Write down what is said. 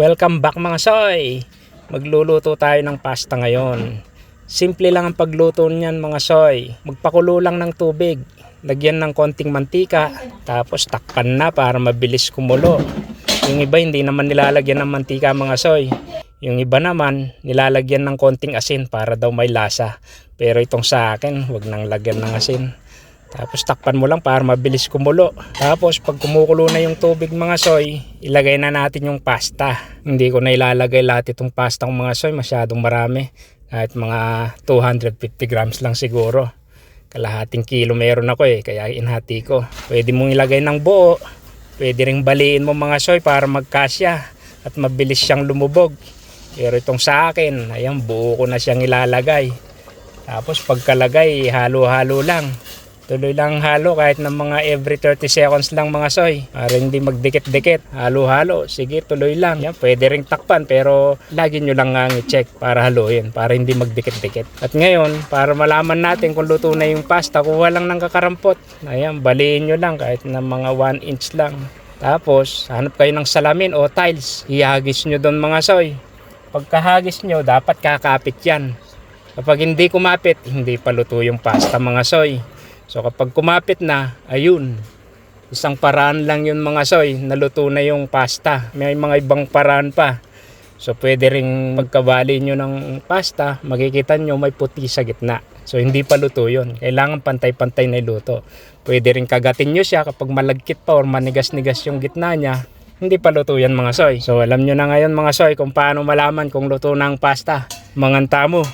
Welcome back mga soy! Magluluto tayo ng pasta ngayon. Simple lang ang pagluto niyan mga soy. Magpakulo lang ng tubig. Lagyan ng konting mantika. Tapos takpan na para mabilis kumulo. Yung iba hindi naman nilalagyan ng mantika mga soy. Yung iba naman nilalagyan ng konting asin para daw may lasa. Pero itong sa akin, wag nang lagyan ng asin. Tapos takpan mo lang para mabilis kumulo. Tapos pag kumukulo na yung tubig mga soy, ilagay na natin yung pasta. Hindi ko na ilalagay lahat itong pasta ng mga soy, masyadong marami. Kahit mga 250 grams lang siguro. Kalahating kilo meron ako eh, kaya inhati ko. Pwede mong ilagay ng buo. Pwede ring baliin mo mga soy para magkasya at mabilis siyang lumubog. Pero itong sa akin, ayan buo ko na siyang ilalagay. Tapos pagkalagay, halo-halo lang. Tuloy lang halo kahit ng mga every 30 seconds lang mga soy. Para hindi magdikit-dikit. Halo-halo. Sige, tuloy lang. Yan, pwede ring takpan pero lagi nyo lang ang i-check para haluin. Para hindi magdikit-dikit. At ngayon, para malaman natin kung luto na yung pasta, kuha lang ng kakarampot. Ayan, baliin nyo lang kahit ng mga 1 inch lang. Tapos, hanap kayo ng salamin o tiles. Ihagis nyo doon mga soy. Pagkahagis nyo, dapat kakapit yan. Kapag hindi kumapit, hindi pa luto yung pasta mga soy. So kapag kumapit na, ayun. Isang paraan lang yun mga soy, naluto na yung pasta. May mga ibang paraan pa. So pwede ring pagkabali nyo ng pasta, makikita nyo may puti sa gitna. So hindi pa luto yun. Kailangan pantay-pantay na luto. Pwede ring kagatin nyo siya kapag malagkit pa or manigas-nigas yung gitna niya. Hindi pa luto yan mga soy. So alam nyo na ngayon mga soy kung paano malaman kung luto na ang pasta. Manganta mo.